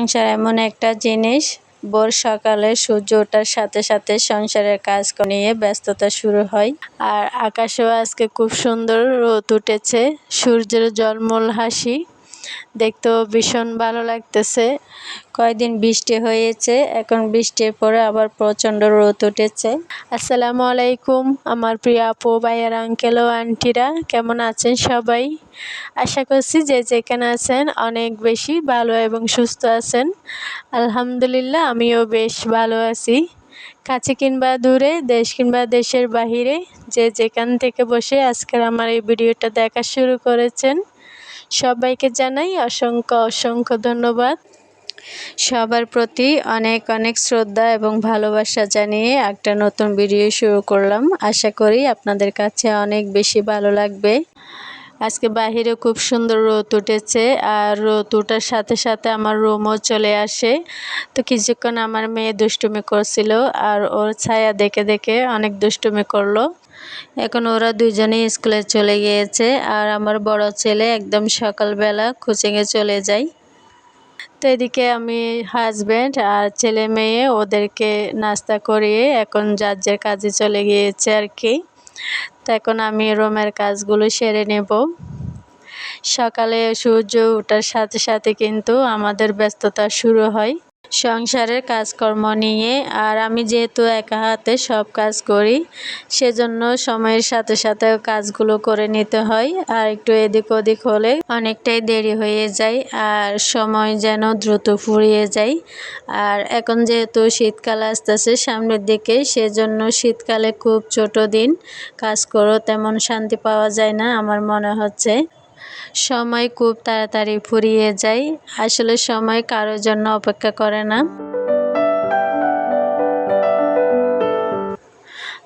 সংসার এমন একটা জিনিস, ভোর সকালে সূর্য ওঠার সাথে সাথে সংসারের কাজ নিয়ে ব্যস্ততা শুরু হয়। আর আকাশেও আজকে খুব সুন্দর রোদ উঠেছে। সূর্যের জলমল হাসি। দেখতেও ভীষণ ভালো লাগতেছে। কয়দিন বৃষ্টি হয়েছে, এখন বৃষ্টির পরে আবার প্রচণ্ড রোদ উঠেছে। আসসালামু আলাইকুম, আমার প্রিয় আপু, ভাইয়ার আঙ্কেল ও আন্টিরা কেমন আছেন সবাই? আশা করছি যে যেখানে আছেন অনেক বেশি ভালো এবং সুস্থ আছেন। আলহামদুলিল্লাহ, আমিও বেশ ভালো আছি। কাছে কিংবা দূরে, দেশ কিংবা দেশের বাহিরে, যে যেখান থেকে বসে আজকের আমার এই ভিডিওটা দেখা শুরু করেছেন সবাইকে জানাই অসংখ্য অসংখ্য ধন্যবাদ। সবার প্রতি অনেক অনেক শ্রদ্ধা এবং ভালোবাসা জানিয়ে একটা নতুন ভিডিও শুরু করলাম। আশা করি আপনাদের কাছে অনেক বেশি ভালো লাগবে। আজকে বাহিরে খুব সুন্দর রোদ উঠেছে আর রোদ ওঠার সাথে সাথে আমার রুমও চলে আসে। তো কিছুক্ষণ আমার মেয়ে দুষ্টুমি করছিল আর ওর ছায়া দেখে দেখে অনেক দুষ্টুমি করল। এখন ওরা দুজনেই স্কুলে চলে গিয়েছে আর আমার বড় ছেলে একদম সকালবেলা কোচিংয়ে চলে যায়। তো এদিকে আমি হাজব্যান্ড আর ছেলে মেয়ে ওদেরকে নাস্তা করিয়ে এখন যার যার কাজে চলে গিয়েছে আর কি। তো এখন আমি রোমের কাজগুলো সেরে নেব। সকালে সূর্য ওঠার সাথে সাথে কিন্তু আমাদের ব্যস্ততা শুরু হয়। সংসারের কাজকর্ম নিয়ে, আর আমি যেহেতু একা হাতে সব কাজ করি, সেজন্য সময়ের সাথে সাথে কাজগুলো করে নিতে হয়, আর একটু এদিক ওদিক হলে অনেকটাই দেরি হয়ে যায়, আর সময় যেন দ্রুত ফুরিয়ে যায়। আর এখন যেহেতু শীতকাল আসতেছে সামনের দিকে, সেজন্য শীতকালে খুব ছোট দিন, কাজ করো তেমন শান্তি পাওয়া যায় না, আমার মনে হচ্ছে। সময় খুব তাড়াতাড়ি ফুরিয়ে যায়। আসলে সময় কারোর জন্য অপেক্ষা করে না।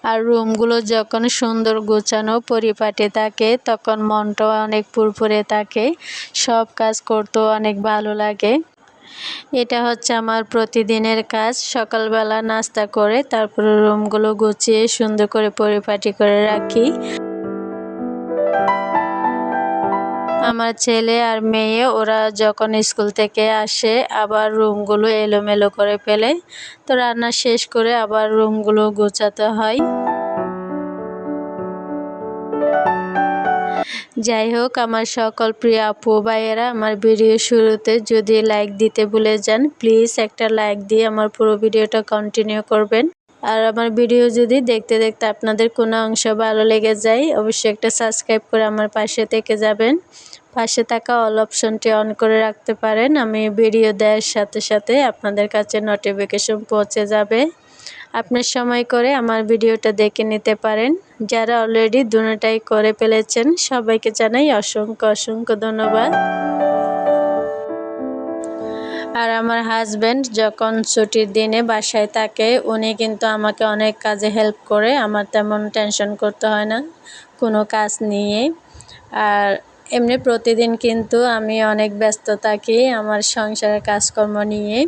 আর রুমগুলো যখন সুন্দর গোছানো পরিপাটি থাকে, তখন মনটাও অনেক ফুরফুরে থাকে। সব কাজ করতেও অনেক ভালো লাগে। এটা হচ্ছে আমার প্রতিদিনের কাজ। সকালবেলা নাস্তা করে তারপরে রুমগুলো গুছিয়ে সুন্দর করে পরিপাটি করে রাখি। আমার ছেলে আর মেয়ে, ওরা যখন স্কুল থেকে আসে, আবার রুমগুলো এলোমেলো করে ফেলে। তো রান্না শেষ করে আবার রুমগুলো গোছাতে হয়। যাই হোক, আমার সকল প্রিয় আপু ভাইয়েরা, আমার ভিডিও শুরুতে যদি লাইক দিতে ভুলে যান প্লিজ একটা লাইক দিয়ে আমার পুরো ভিডিওটা কন্টিনিউ করবেন। আর আমার ভিডিও যদি দেখতে দেখতে আপনাদের কোনো অংশ ভালো লেগে যায়, অবশ্যই একটা সাবস্ক্রাইব করে আমার পাশে থেকে যাবেন। পাশে থাকা অল অপশনটি অন করে রাখতে পারেন। আমি ভিডিও দেওয়ার সাথে সাথে আপনাদের কাছে নোটিফিকেশন পৌঁছে যাবে। আপনার সময় করে আমার ভিডিওটা দেখে নিতে পারেন। যারা অলরেডি দুটাই করে ফেলেছেন, সবাইকে জানাই অসংখ্য অসংখ্য ধন্যবাদ। আর আমার হাজব্যান্ড যখন ছুটির দিনে বাসায় থাকে, উনি কিন্তু আমাকে অনেক কাজে হেল্প করে। আমার তেমন টেনশন করতে হয় না, কোনো কাজ নিয়ে। আর এমনি প্রতিদিন কিন্তু আমি অনেক ব্যস্ত থাকি আমার সংসারের কাজকর্ম নিয়ে।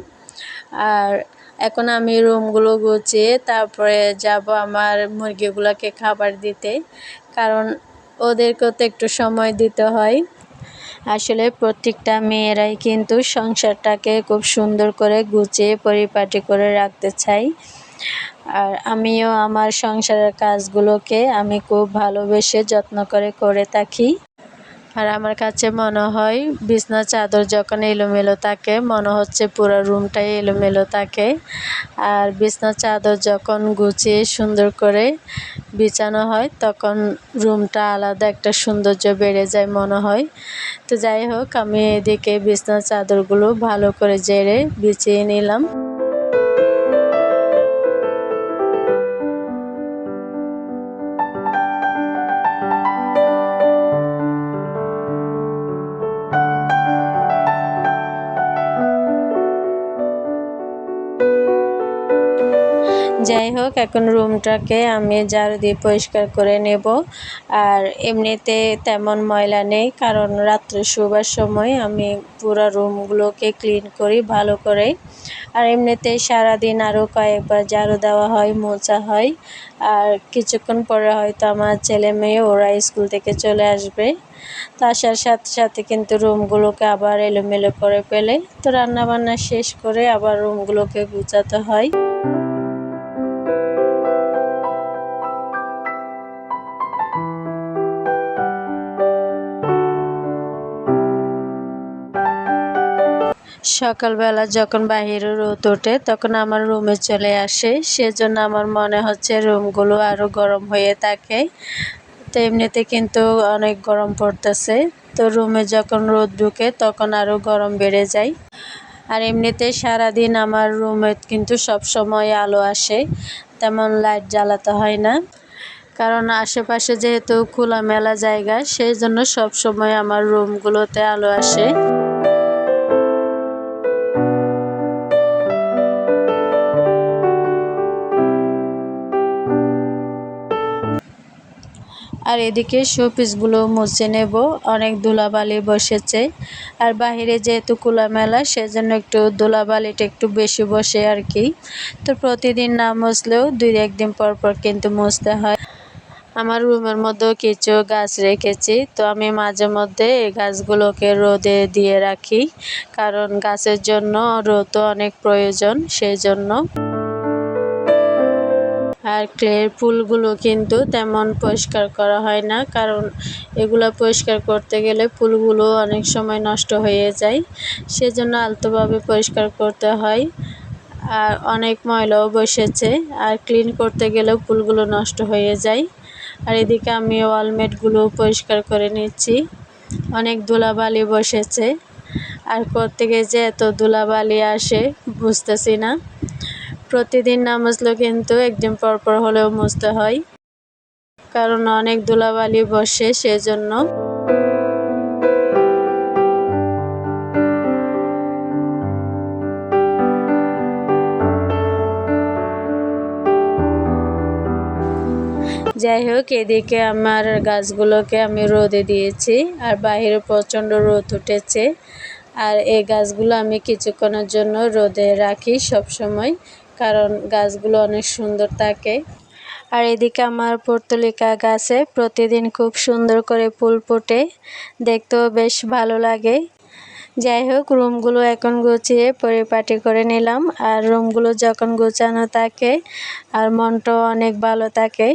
আর এখন আমি রুমগুলো গুছিয়ে তারপরে যাব আমার মুরগিগুলোকে খাবার দিতে, কারণ ওদেরকেও তো একটু সময় দিতে হয়। আসলে প্রত্যেকটা মেয়েরাই কিন্তু সংসারটাকে খুব সুন্দর করে গুছিয়ে পরিপাটি করে রাখতে চাই। আর আমিও আমার সংসারের কাজগুলোকে আমি খুব ভালোবেসে যত্ন করে করে থাকি। আর আমার কাছে মনে হয় বিছনা চাদর যখন এলোমেলো থাকে, মনে হচ্ছে পুরো রুমটাই এলোমেলো থাকে। আর বিছনা চাদর যখন গুছিয়ে সুন্দর করে বিছানো হয়, তখন রুমটা আলাদা একটা সৌন্দর্য বেড়ে যায় মনে হয়। তো যাই হোক, আমি এদিকে বিছনা চাদরগুলো ভালো করে জেরে বিছিয়ে নিলাম। হোক এখন রুমটাকে আমি ঝাড়ু দিয়ে পরিষ্কার করে নেব। আর এমনিতে তেমন ময়লা নেই, কারণ রাত্রে শোবার সময় আমি পুরো রুমগুলোকে ক্লিন করি ভালো করে। আর এমনিতে সারাদিন আরও কয়েকবার ঝাড়ু দেওয়া হয়, মোছা হয়। আর কিছুক্ষণ পরে হয়তো আমার ছেলে মেয়ে ওরা স্কুল থেকে চলে আসবে। তো আসার সাথে সাথে কিন্তু রুমগুলোকে আবার এলোমেলো করে ফেলে। তো রান্নাবান্না শেষ করে আবার রুমগুলোকে গুছাতে হয়। সকালবেলা যখন বাহিরে রোদ ওঠে, তখন আমার রুমে চলে আসে। সেজন্য আমার মনে হচ্ছে রুমগুলো আরও গরম হয়ে থাকে। তো এমনিতে কিন্তু অনেক গরম পড়তেছে। তো রুমে যখন রোদ ঢুকে, তখন আরও গরম বেড়ে যায়। আর এমনিতে সারাদিন আমার রুমে কিন্তু সব সময় আলো আসে। তেমন লাইট জ্বালাতে হয় না। কারণ আশেপাশে যেহেতু খোলামেলা জায়গা সেই জন্য সবসময় আমার রুমগুলোতে আলো আসে। আর এদিকে শোপিসগুলো মুছে নেব। অনেক ধুলাবালি বসেছে। আর বাহিরে যেহেতু খোলামেলা, সেজন্য একটু ধুলাবালিটা একটু বেশি বসে আর কি। তো প্রতিদিন না মুছলেও দুই একদিন পর পর কিন্তু মুছতে হয়। আমার রুমের মধ্যেও কিছু গাছ রেখেছি। তো আমি মাঝে মধ্যে এই গাছগুলোকে রোদে দিয়ে রাখি। কারণ গাছের জন্য রোদও অনেক প্রয়োজন সেই জন্য আর ক্লের ফুলগুলো কিন্তু তেমন পরিষ্কার করা হয় না, কারণ এগুলো পরিষ্কার করতে গেলে ফুলগুলো অনেক সময় নষ্ট হয়ে যায়। সেজন্য আলতোভাবে পরিষ্কার করতে হয়। আর অনেক ময়লাও বসেছে, আর ক্লিন করতে গেলেও ফুলগুলো নষ্ট হয়ে যায়। আর এদিকে আমি ওয়ালমেটগুলো পরিষ্কার করে নিচ্ছি। অনেক ধুলাবালি বসেছে। আর গিয়ে যে এত ধুলাবালি আসে বুঝতেছি না। প্রতিদিন না কিন্তু একদিন পর পর হলেও মুছতে হয়, কারণ অনেক ধুলাবালি বসে সেজন্য। যাই হোক, এদিকে আমার গাছগুলোকে আমি রোদে দিয়েছি, আর বাইরে প্রচণ্ড রোদ উঠেছে, আর এই গাছগুলো আমি কিছুক্ষণের জন্য রোদে রাখি সব সময় কারণ গাছগুলো অনেক সুন্দর থাকে। আর এদিকে আমার পর্তলিকা গাছে প্রতিদিন খুব সুন্দর করে ফুল ফোটে। দেখতেও বেশ ভালো লাগে। যাই হোক, রুমগুলো এখন গুছিয়ে পরিপাটি করে নিলাম। আর রুমগুলো যখন গুছানো থাকে, আর মনটাও অনেক ভালো থাকে।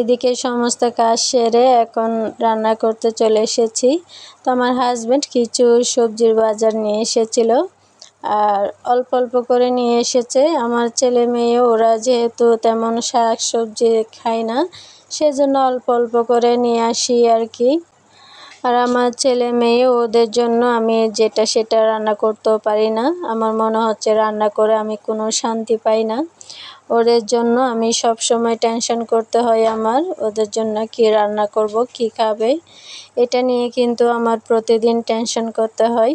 এদিকে সমস্ত কাজ সেরে এখন রান্না করতে চলে এসেছি। তো আমার হাজব্যান্ড কিছু সবজির বাজার নিয়ে এসেছিল আর অল্প অল্প করে নিয়ে এসেছে। আমার ছেলে মেয়ে, ওরা যেহেতু তেমন শাক সবজি খায় না, সেজন্য অল্প অল্প করে নিয়ে আসি আর কি। আর আমার ছেলে মেয়ে, ওদের জন্য আমি যেটা সেটা রান্না করতেও পারি না। আমার মনে হচ্ছে রান্না করে আমি কোনো শান্তি পাই না। ওদের জন্য আমি সব সময় টেনশন করতে হয় আমার, ওদের জন্য কি রান্না করব, কি খাবে? এটা নিয়ে কিন্তু আমার প্রতিদিন টেনশন করতে হয়।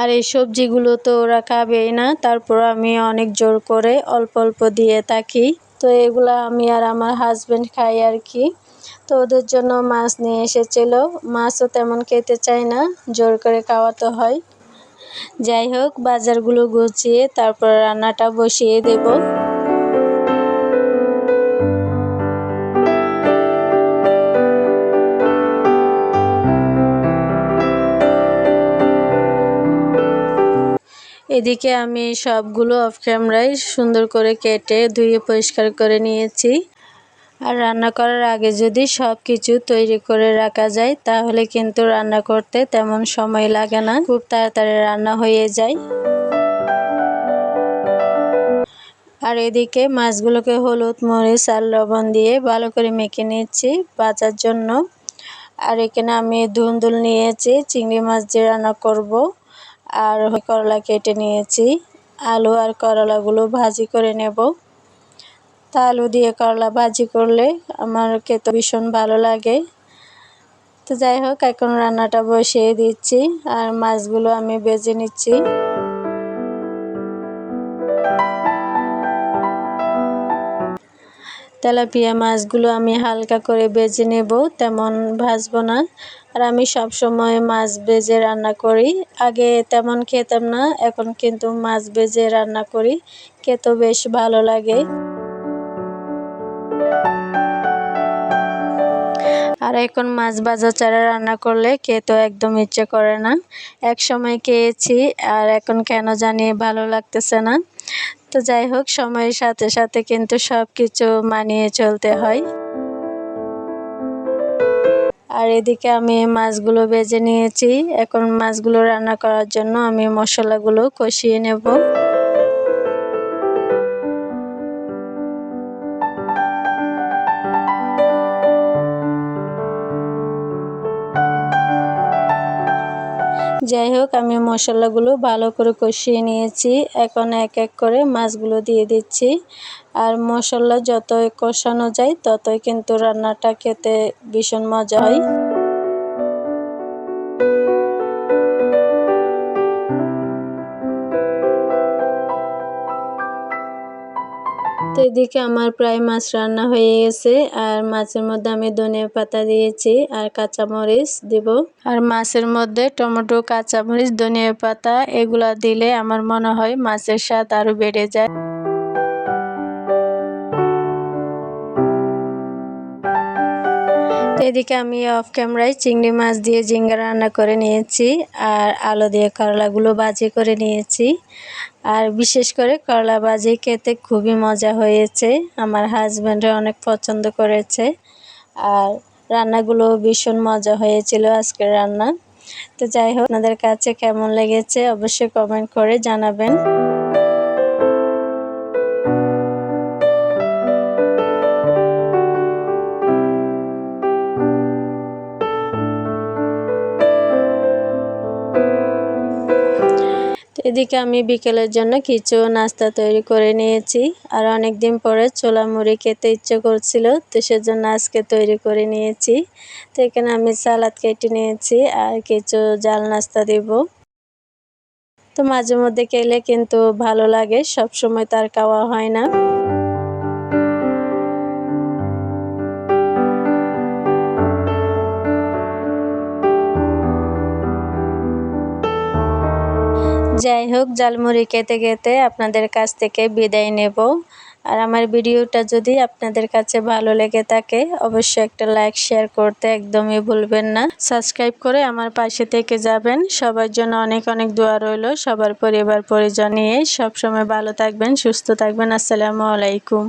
আর এই সবজিগুলো তো ওরা খাবেই না, তারপর আমি অনেক জোর করে অল্প অল্প দিয়ে থাকি। তো এগুলো আমি আর আমার হাজব্যান্ড খাই আর কি। তো ওদের জন্য মাছ নিয়ে এসেছিল। মাছও তেমন খেতে চায় না, জোর করে খাওয়াতে হয়। যাই হোক, বাজারগুলো গুছিয়ে তারপর রান্নাটা বসিয়ে দেব। এদিকে আমি সবগুলো অফ ক্যামেরায় সুন্দর করে কেটে ধুয়ে পরিষ্কার করে নিয়েছি। আর রান্না করার আগে যদি সব কিছু তৈরি করে রাখা যায়, তাহলে কিন্তু রান্না করতে তেমন সময় লাগে না। খুব তাড়াতাড়ি রান্না হয়ে যায়। আর এদিকে মাছগুলোকে হলুদ, মরিচ আর লবণ দিয়ে ভালো করে মেখে নিচ্ছি বাঁচার জন্য। আর এখানে আমি ধুন্দুল নিয়েছি, চিংড়ি মাছ দিয়ে রান্না করব। আর করলা কেটে নিয়েছি। আলু আর করলাগুলো ভাজি করে নেব। তা আলু দিয়ে করলা ভাজি করলে আমার খেতে ভীষণ ভালো লাগে। তো যাই হোক, এখন রান্নাটা বসিয়ে দিচ্ছি আর মাছগুলো আমি বেজে নিচ্ছি। তেলাপিয়া মাছগুলো আমি হালকা করে বেজে নেব, তেমন ভাজবো না। আর আমি সব সময় মাছ বেজে রান্না করি। আগে তেমন খেতাম না, এখন কিন্তু মাছ বেজে রান্না করি খেতে বেশ ভালো লাগে। আর এখন মাছ ভাজা চারা রান্না করলে খেতেও একদম ইচ্ছে করে না। এক সময় খেয়েছি আর এখন কেন জানি ভালো লাগতেছে না। তো যাই হোক, সময়ের সাথে সাথে কিন্তু সব কিছু মানিয়ে চলতে হয়। আর এদিকে আমি মাছগুলো বেজে নিয়েছি। এখন মাছগুলো রান্না করার জন্য আমি মশলাগুলো কষিয়ে নেব। যাই হোক, আমি মশলাগুলো ভালো করে কষিয়ে নিয়েছি। এখন এক এক করে মাছগুলো দিয়ে দিচ্ছি। আর মশলা যতই কষানো যায়, ততই কিন্তু রান্নাটা খেতে ভীষণ মজা হয়। তো এদিকে আমার প্রায় মাছ রান্না হয়ে গেছে, আর মাছের মধ্যে আমি ধনিয়া পাতা দিয়েছি আর কাঁচামরিচ দিব। আর মাছের মধ্যে টমেটো, কাঁচামরিচ, ধনিয়া পাতা এগুলা দিলে আমার মনে হয় মাছের স্বাদ আরও বেড়ে যায়। এদিকে আমি অফ ক্যামেরায় চিংড়ি মাছ দিয়ে জিঙ্গা রান্না করে নিয়েছি, আর আলু দিয়ে করলাগুলো বাজি করে নিয়েছি। আর বিশেষ করে করলা ভাজি খেতে খুবই মজা হয়েছে। আমার হাজব্যান্ডে অনেক পছন্দ করেছে। আর রান্নাগুলো ভীষণ মজা হয়েছিল আজকের রান্না। তো যাই হোক, আপনাদের কাছে কেমন লেগেছে অবশ্যই কমেন্ট করে জানাবেন। এদিকে আমি বিকেলের জন্য কিছু নাস্তা তৈরি করে নিয়েছি। আর অনেক দিন পরে ছোলা মুড়ি খেতে ইচ্ছে করছিল, তো সেজন্য আজকে তৈরি করে নিয়েছি। তো এখানে আমি সালাদ কেটে নিয়েছি আর কিছু জাল নাস্তা দিব। তো মাঝে মধ্যে খেলে কিন্তু ভালো লাগে সব সময় তার খাওয়া হয় না। যাই হোক জালমুড়ি খেতে খেতে আপনাদের কাছ থেকে বিদায় নেব। আর আমার ভিডিওটা যদি আপনাদের কাছে ভালো লেগে থাকে, অবশ্যই একটা লাইক, শেয়ার করতে একদমই ভুলবেন না। সাবস্ক্রাইব করে আমার পাশে থেকে যাবেন। সবার জন্য অনেক অনেক দোয়া রইল। সবার পরিবার পরিজন নিয়ে সবসময় ভালো থাকবেন, সুস্থ থাকবেন। আসসালামু আলাইকুম।